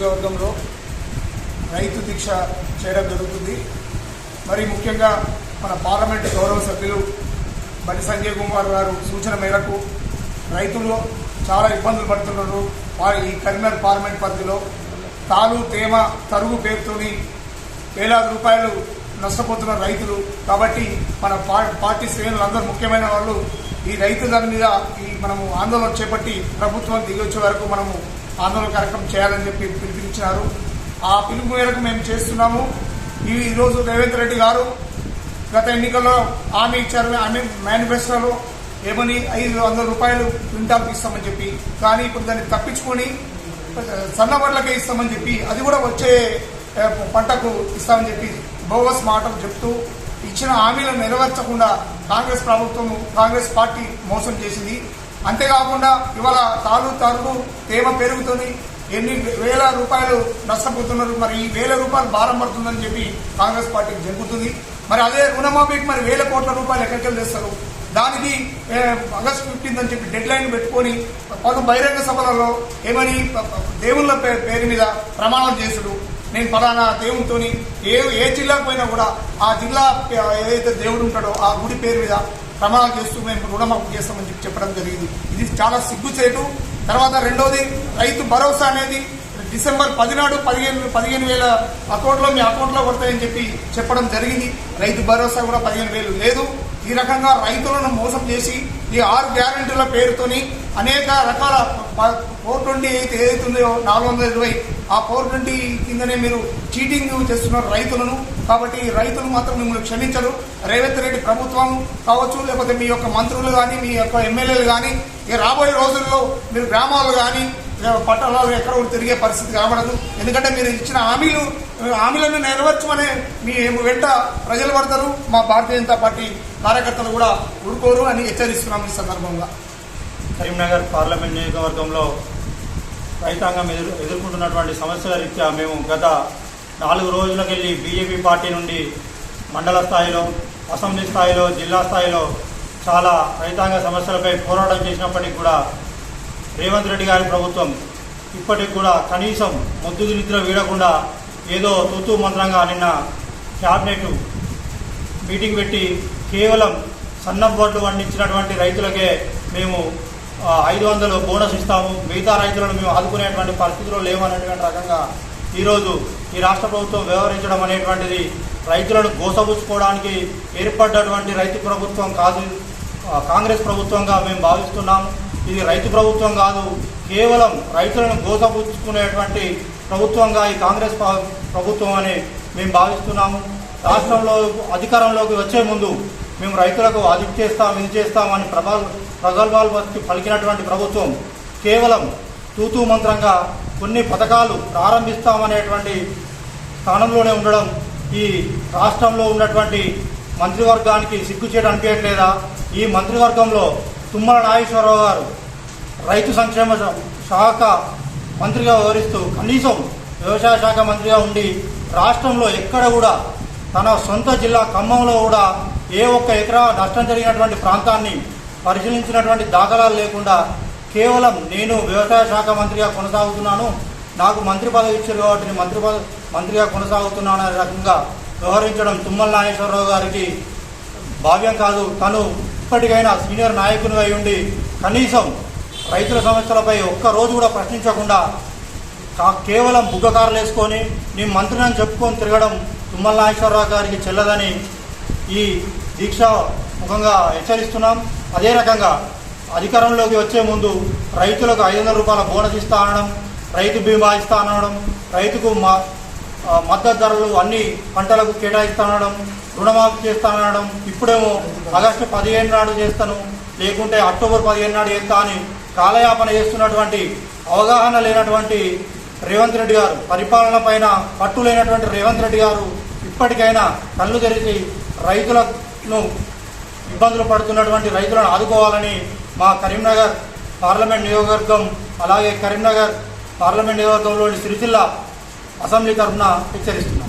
నియోజకవర్గంలో రైతు దీక్ష చేయడం జరుగుతుంది. మరి ముఖ్యంగా మన పార్లమెంట్ గౌరవ సభ్యులు బండి సంజయ్ కుమార్ గారు సూచన మేరకు రైతులు చాలా ఇబ్బందులు పడుతున్నారు. వారి ఈ కరీంనగర్ పార్లమెంట్ పరిధిలో తాలు తేమ తరుగు పేరుతోని వేలాది రూపాయలు నష్టపోతున్న రైతులు. కాబట్టి మన పార్టీ శ్రేణులు అందరూ ముఖ్యమైన వాళ్ళు ఈ రైతు మీద ఈ మనము ఆందోళన చేపట్టి ప్రభుత్వం దిగొచ్చే వరకు మనము ఆందోళన కార్యక్రమం చేయాలని చెప్పి పిలుపునిచ్చినారు ఆ పిలుపు మేరకు మేము చేస్తున్నాము. ఈ ఈరోజు రేవంత్ రెడ్డి గారు గత ఎన్నికల్లో హామీ ఇచ్చారు. ఆమె మేనిఫెస్టోలో ఏమని ఐదు వందల రూపాయలు క్వింటాల్కి ఇస్తామని చెప్పి కానీ ఇప్పుడు దాన్ని తప్పించుకొని సన్నబడ్లకే ఇస్తామని చెప్పి అది కూడా వచ్చే పంటకు ఇస్తామని చెప్పి బోగస్ మాటలు చెప్తూ ఇచ్చిన హామీలను నెరవేర్చకుండా కాంగ్రెస్ ప్రభుత్వం కాంగ్రెస్ పార్టీ మోసం చేసింది. అంతేకాకుండా ఇవాళ తాలు తరుగు తేమ పెరుగుతుంది. ఎన్ని వేల రూపాయలు నష్టపోతున్నారు. మరి ఈ వేల రూపాయలు భారం పడుతుందని చెప్పి కాంగ్రెస్ పార్టీకి జరుగుతుంది మరి అదే రుణమాఫీకి మరి వేల కోట్ల రూపాయలు ఎక్కడికి తెస్తారు? దానికి ఆగస్ట్ ఫిఫ్టీన్త్ అని చెప్పి డెడ్ లైన్ పెట్టుకొని పలు బహిరంగ సభలలో ఏమని దేవుళ్ళ పేరు మీద ప్రమాణం చేసుడు నేను ఫలానా దేవునితోని ఏ ఏ జిల్లాకు పోయినా కూడా ఆ జిల్లా ఏదైతే దేవుడు ఉంటాడో ఆ గుడి పేరు మీద ప్రమాణాలు చేస్తూ మేము రుణమాఫీ చేస్తామని చెప్పి చెప్పడం జరిగింది. ఇది చాలా సిగ్గుచేటు. తర్వాత రెండోది రైతు భరోసా అనేది డిసెంబర్ పదినాడు పదిహేను పదిహేను వేల అకౌంట్లో మీ అకౌంట్లో పడతాయని చెప్పి చెప్పడం జరిగింది. రైతు భరోసా కూడా పదిహేను వేలు లేదు. ఈ రకంగా రైతులను మోసం చేసి ఈ ఆరు గ్యారెంటీల పేరుతోని అనేక రకాల కోర్టు నుండి అయితే ఏదైతుందో నాలుగు వందల ఇరవై ఆ ఫోర్ ట్వంటీ కిందనే మీరు చీటింగ్ చేస్తున్నారు రైతులను. కాబట్టి రైతులు మాత్రం మిమ్మల్ని క్షమించరు. రేవంత్ రెడ్డి ప్రభుత్వం కావచ్చు లేకపోతే మీ యొక్క మంత్రులు కానీ మీ యొక్క ఎమ్మెల్యేలు కానీ రాబోయే రోజుల్లో మీరు గ్రామాలు కానీ పట్టణాలు ఎక్కడ కూడా తిరిగే పరిస్థితి కనబడదు ఎందుకంటే మీరు ఇచ్చిన హామీలు హామీలను నెరవేర్చమనే మీ వెంట ప్రజలు పడతారు. మా భారతీయ జనతా పార్టీ కార్యకర్తలు కూడా ఊరుకోరు అని హెచ్చరిస్తున్నాం ఈ సందర్భంగా. కరీంనగర్ పార్లమెంట్ నియోజకవర్గంలో రైతాంగం ఎదురు ఎదుర్కొంటున్నటువంటి సమస్యల రీత్యా మేము గత నాలుగు రోజులకెళ్ళి బీజేపీ పార్టీ నుండి మండల స్థాయిలో అసెంబ్లీ స్థాయిలో జిల్లా స్థాయిలో చాలా రైతాంగ సమస్యలపై పోరాటం చేసినప్పటికీ కూడా రేవంత్ రెడ్డి గారి ప్రభుత్వం ఇప్పటికి కూడా కనీసం మొద్దు నిద్ర వీడకుండా ఏదో తూతూ మంత్రంగా నిన్న క్యాబినెట్ మీటింగ్ పెట్టి కేవలం సన్న బోర్డు వండించినటువంటి రైతులకే మేము ఐదు వందలు బోనస్ ఇస్తాము. మిగతా రైతులను మేము ఆదుకునేటువంటి పరిస్థితిలో లేవనేటువంటి రకంగా ఈరోజు ఈ రాష్ట్ర ప్రభుత్వం వ్యవహరించడం అనేటువంటిది రైతులను గోసపుచ్చుకోవడానికి ఏర్పడ్డటువంటి రైతు ప్రభుత్వం కాదు కాంగ్రెస్ ప్రభుత్వంగా మేము భావిస్తున్నాం. ఇది రైతు ప్రభుత్వం కాదు కేవలం రైతులను గోసపుచ్చుకునేటువంటి ప్రభుత్వంగా ఈ కాంగ్రెస్ ప్రభుత్వం అని మేము భావిస్తున్నాము. రాష్ట్రంలో అధికారంలోకి వచ్చే ముందు మేము రైతులకు అది చేస్తాం ఇది చేస్తామని ప్రభా ప్రగల్భాలు వచ్చి పలికినటువంటి ప్రభుత్వం కేవలం తూతూ మంత్రంగా కొన్ని పథకాలు ప్రారంభిస్తామనేటువంటి స్థానంలోనే ఉండడం ఈ రాష్ట్రంలో ఉన్నటువంటి మంత్రివర్గానికి సిగ్గుచేటు అనిపించట్లేదా? ఈ మంత్రివర్గంలో తుమ్మల నాగేశ్వరరావు గారు రైతు సంక్షేమ శాఖ మంత్రిగా వ్యవహరిస్తూ కనీసం వ్యవసాయ శాఖ మంత్రిగా ఉండి రాష్ట్రంలో ఎక్కడ కూడా తన సొంత జిల్లా ఖమ్మంలో కూడా ఏ ఒక్క ఎకరా నష్టం జరిగినటువంటి ప్రాంతాన్ని పరిశీలించినటువంటి దాఖలాలు లేకుండా కేవలం నేను వ్యవసాయ శాఖ మంత్రిగా కొనసాగుతున్నాను నాకు మంత్రి పదవి ఇచ్చారు కాబట్టి నేను మంత్రి పద మంత్రిగా కొనసాగుతున్నాను అనే రకంగా వ్యవహరించడం తుమ్మల నాగేశ్వరరావు గారికి భావ్యం కాదు. తను ఇప్పటికైనా సీనియర్ నాయకునిగా ఉండి కనీసం రైతుల సమస్యలపై ఒక్క రోజు కూడా ప్రశ్నించకుండా కా- కేవలం బుగ్గకారులు వేసుకొని నేను మంత్రిని చెప్పుకొని తిరగడం తుమ్మల నాగేశ్వరరావు గారికి చెల్లదని ఈ దీక్ష ముఖంగా హెచ్చరిస్తున్నాం. అదే రకంగా అధికారంలోకి వచ్చే ముందు రైతులకు ఐదు వందల రూపాయల బోనస్ ఇస్తా అనడం రైతు బీమా ఇస్తా అనడం రైతుకు మా మద్దతు ధరలు అన్ని పంటలకు కేటాయిస్తానడం రుణమాఫీ చేస్తానడం ఇప్పుడేమో ఆగస్టు పదిహేను నాడు చేస్తాను లేకుంటే అక్టోబర్ పదిహేను నాడు చేస్తా అని కాలయాపన చేస్తున్నటువంటి అవగాహన లేనటువంటి రేవంత్ రెడ్డి గారు పరిపాలన పైన పట్టు లేనటువంటి రేవంత్ రెడ్డి గారు ఇప్పటికైనా కళ్ళు తెరిచి రైతులను ఇబ్బందులు పడుతున్నటువంటి రైతులను ఆదుకోవాలని మా కరీంనగర్ పార్లమెంట్ నియోజకవర్గం అలాగే కరీంనగర్ పార్లమెంట్ నియోజకవర్గంలోని సిరిసిల్ల అసెంబ్లీ తరఫున హెచ్చరిస్తుంది